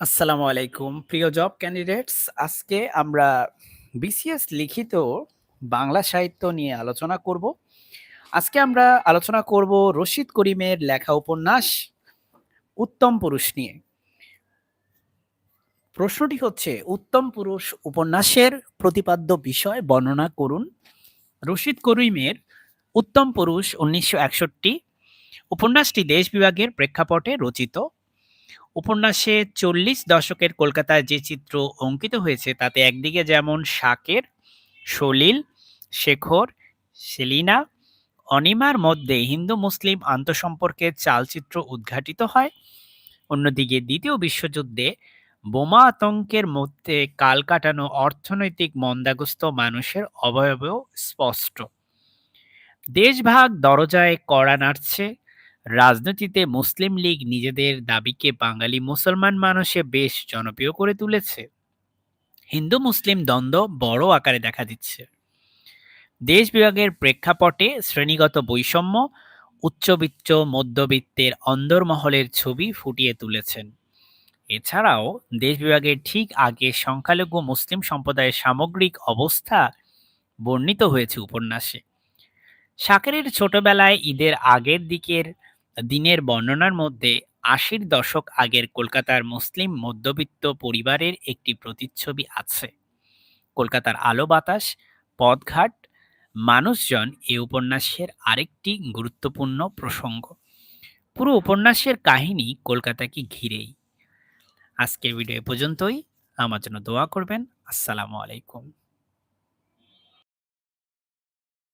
আসসালামু আলাইকুম, প্রিয় জব ক্যান্ডিডেটস আজকে আমরা বিসিএস লিখিত বাংলা সাহিত্য নিয়ে আলোচনা করব। আজকে আমরা আলোচনা করব রশিদ করিমের লেখা উপন্যাস, উত্তম পুরুষ নিয়ে। প্রশ্নটি হচ্ছে, উত্তম পুরুষ উপন্যাসের প্রতিপাদ্য বিষয় বর্ণনা করুন। রশিদ করিমের উত্তম পুরুষ উনিশশো একষট্টি। উপন্যাসটি দেশ বিভাগের প্রেক্ষাপটে রচিত। উপন্যাসে চল্লিশ দশকের কলকাতার যে চিত্র অঙ্কিত হয়েছে, তাতে একদিকে যেমন শাকের, সলিল, শেখর, সেলিনা, অনিমার মধ্যে হিন্দু মুসলিম আন্তঃসম্পর্কের চালচিত্র উদ্ঘাটিত হয়। অন্যদিকে দ্বিতীয় বিশ্বযুদ্ধে বোমা আতঙ্কের মধ্যে কাল কাটানো অর্থনৈতিক মন্দাগ্রস্ত মানুষের অবয়বেও স্পষ্ট। দেশভাগ দরজায় কড়া নাড়ছে রাজনীতিতে মুসলিম লীগ নিজেদের দাবিকে বাঙালি মুসলমান মানুষে বেশ জনপ্রিয় করে তুলেছে। হিন্দু মুসলিম দ্বন্দ্ব বড় আকারে দেখা দিচ্ছে। দেশ বিভাগের প্রেক্ষাপটে শ্রেণীগত বৈষম্য, উচ্চবিত্ত, মধ্যবিত্তের অন্দরমহলের ছবি ফুটিয়ে তুলেছেন। এছাড়াও দেশ বিভাগের ঠিক আগে সংখ্যালঘু মুসলিম সম্প্রদায়ের সামগ্রিক অবস্থা বর্ণিত হয়েছে উপন্যাসে। শাকেরের ছোটবেলায় ঈদের আগের দিকের দিনের বর্ণনার মধ্যে আশির দশক আগের কলকাতার মুসলিম মধ্যবিত্ত পরিবারের একটি প্রতিচ্ছবি আছে। কলকাতার আলো বাতাস, পথঘাট, মানুষজন এই উপন্যাসের আরেকটি গুরুত্বপূর্ণ প্রসঙ্গ। পুরো উপন্যাসের কাহিনী কলকাতাকে ঘিরেই। আজকের ভিডিও পর্যন্তই। আমার জন্য দোয়া করবেন। আসসালামু আলাইকুম।